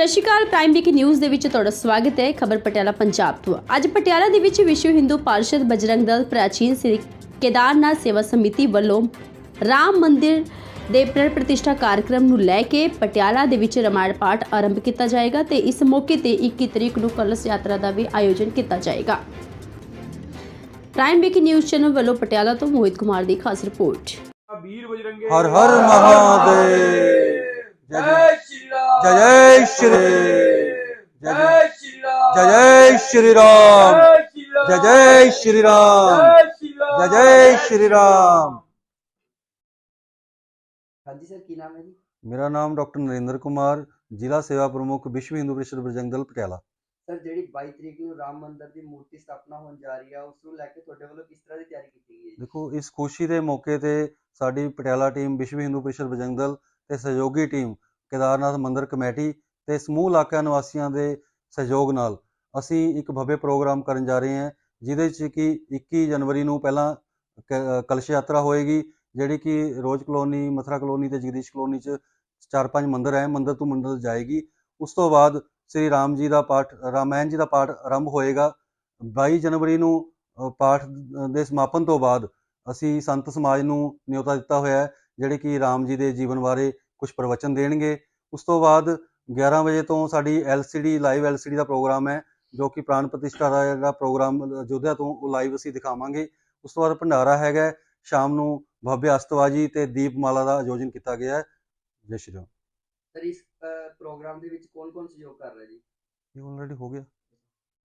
ਸਤਿ ਸ਼੍ਰੀ ਅਕਾਲ ਪ੍ਰਾਈਮ ਵੀਕ ਨਿਊਜ਼ ਦੇ ਵਿੱਚ ਤੁਹਾਡਾ ਸਵਾਗਤ ਹੈ, ਖਬਰ ਪਟਿਆਲਾ ਪੰਜਾਬ ਤੋਂ। ਅੱਜ ਪਟਿਆਲਾ ਦੇ ਵਿੱਚ ਵਿਸ਼ਵ ਹਿੰਦੂ ਪਾਰਸ਼ਦ ਬਜਰੰਗ ਦਲ ਪ੍ਰਾਚੀਨ ਸ੍ਰੀ ਕੇਦਾਰਨਾਥ ਸੇਵਾ ਸਮਿਤੀ ਵੱਲੋਂ ਰਾਮ ਮੰਦਿਰ ਦੇ ਪ੍ਰ ਪ੍ਰਤਿਸ਼ਠਾ ਕਾਰਜਕ੍ਰਮ ਨੂੰ ਲੈ ਕੇ ਪਟਿਆਲਾ ਦੇ ਵਿੱਚ ਰਮਾਇਣ ਪਾਠ ਆਰੰਭ ਕੀਤਾ ਜਾਏਗਾ ਤੇ ਇਸ ਮੌਕੇ ਤੇ 21 ਤਰੀਕ ਨੂੰ ਕਲਸ਼ ਯਾਤਰਾ ਦਾ ਵੀ ਆਯੋਜਨ ਕੀਤਾ ਜਾਏਗਾ। ਪ੍ਰਾਈਮ ਵੀਕ ਨਿਊਜ਼ ਚੈਨਲ ਵੱਲੋਂ ਪਟਿਆਲਾ ਤੋਂ ਮੋਹਿਤ ਕੁਮਾਰ ਦੀ ਖਾਸ ਰਿਪੋਰਟ। ਵੀਰ ਬਜਰੰਗੇ ਹਰ ਹਰ ਮਹਾਦੇਵ। ਸ਼੍ਰੀ ਜੈ ਜੈ ਸ਼੍ਰੀ ਰਾਮ ਜੈ ਜੈ ਸ਼੍ਰੀ ਰਾਮ ਜੈ ਜੈ ਸ਼੍ਰੀ ਰਾਮ ਹਾਂਜੀ ਸਰ ਕੀ ਨਾਮ ਹੈ ਜੀ? ਮੇਰਾ ਨਾਮ ਡਾਕਟਰ ਨਰਿੰਦਰ ਕੁਮਾਰ ਜ਼ਿਲ੍ਹਾ ਸੇਵਾ ਪ੍ਰਮੁੱਖ ਵਿਸ਼ਵ ਹਿੰਦੂ ਪ੍ਰੀਸ਼ਦ ਬਜਰੰਗ ਦਲ ਪਟਿਆਲਾ। ਸਰ ਜਿਹੜੀ 22 ਤਰੀਕ ਨੂੰ ਰਾਮ ਮੰਦਿਰ ਦੀ ਮੂਰਤੀ ਸਥਾਪਨਾ ਹੋਣ ਜਾ ਰਹੀ ਹੈ ਉਸ ਨੂੰ ਲੈ ਕੇ ਤੁਹਾਡੇ ਵੱਲੋਂ ਕਿਸ ਤਰ੍ਹਾਂ ਦੀ ਤਿਆਰੀ ਕੀਤੀ ਗਈ ਹੈ ਦੇਖੋ ਇਸ ਖੁਸ਼ੀ ਦੇ ਮੌਕੇ ਤੇ ਸਾਡੀ ਪਟਿਆਲਾ ਟੀਮ ਵਿਸ਼ਵ ਹਿੰਦੂ ਪ੍ਰੀਸ਼ਦ ਬਜਰੰਗ ਦਲ ਤੇ ਸਹਿਯੋਗੀ ਟੀਮ ਕੇਦਾਰਨਾਥ ਮੰਦਿਰ ਕਮੇਟੀ ਤੇ ਸਮੂਹ ਇਲਾਕਿਆਂ ਨਿਵਾਸੀਆਂ ਦੇ ਸਹਿਯੋਗ ਨਾਲ ਅਸੀਂ ਇੱਕ ਭव्य ਪ੍ਰੋਗਰਾਮ ਕਰਨ ਜਾ ਰਹੇ ਹਾਂ ਜਿਹਦੇ ਵਿੱਚ ਕਿ 21 ਜਨਵਰੀ ਨੂੰ ਪਹਿਲਾਂ ਕ- ਕਲਸ਼ ਯਾਤਰਾ ਹੋਏਗੀ ਜਿਹੜੀ ਕਿ ਰੋਜ਼ ਕਲੋਨੀ ਮਥੁਰਾ ਕਲੋਨੀ ਤੇ ਜਗਦੀਸ਼ ਕਲੋਨੀ ਚ ਚਾਰ ਪੰਜ ਮੰਦਿਰ ਹੈ ਮੰਦਿਰ ਤੋਂ ਮੰਦਿਰ ਜਾਏਗੀ। ਉਸ ਤੋਂ ਬਾਅਦ ਸ੍ਰੀ ਰਾਮ ਜੀ ਦਾ ਪਾਠ ਰਾਮਾਇਣ ਜੀ ਦਾ ਪਾਠ ਆਰੰਭ ਹੋਏਗਾ। 22 ਜਨਵਰੀ ਨੂੰ ਅ, ਪਾਠ ਦੇ ਸਮਾਪਨ ਤੋਂ ਬਾਅਦ ਅਸੀਂ ਸੰਤ ਸਮਾਜ ਨੂੰ ਨਿਯੋਤਾ ਦਿੱਤਾ ਹੋਇਆ ਹੈ ਜਿਹੜੇ ਕਿ ਰਾਮ ਜੀ ਦੇ ਜੀਵਨ ਬਾਰੇ ਕੁਝ ਪ੍ਰਵਚਨ ਦੇਣਗੇ। ਉਸ ਤੋਂ ਬਾਅਦ 11 ਵਜੇ ਤੋਂ ਸਾਡੀ LCD ਲਾਈਵ LCD ਦਾ ਪ੍ਰੋਗਰਾਮ ਹੈ ਜੋ ਕਿ ਪ੍ਰਾਣ ਪ੍ਰਤਿਸ਼ਠਾ ਦਾ ਜਿਹੜਾ ਪ੍ਰੋਗਰਾਮ ਅਯੋਧਿਆ ਤੋਂ ਉਹ ਲਾਈਵ ਅਸੀਂ ਦਿਖਾਵਾਂਗੇ। ਉਸ ਤੋਂ ਬਾਅਦ ਭੰਡਾਰਾ ਹੈਗਾ। ਸ਼ਾਮ ਨੂੰ ਭਵਯ ਅਸਤਵਾਜੀ ਤੇ ਦੀਪਮਾਲਾ ਦਾ ਆਯੋਜਨ ਕੀਤਾ ਗਿਆ ਹੈ। ਜੈ ਸ਼੍ਰੀ ਰਾਮ। ਸਰ ਇਸ ਪ੍ਰੋਗਰਾਮ ਦੇ ਵਿੱਚ ਕੌਣ-ਕੌਣ ਸਹਿਯੋਗ ਕਰ ਰਿਹਾ ਜੀ? ਇਹ ਆਲਰੇਡੀ ਹੋ ਗਿਆ।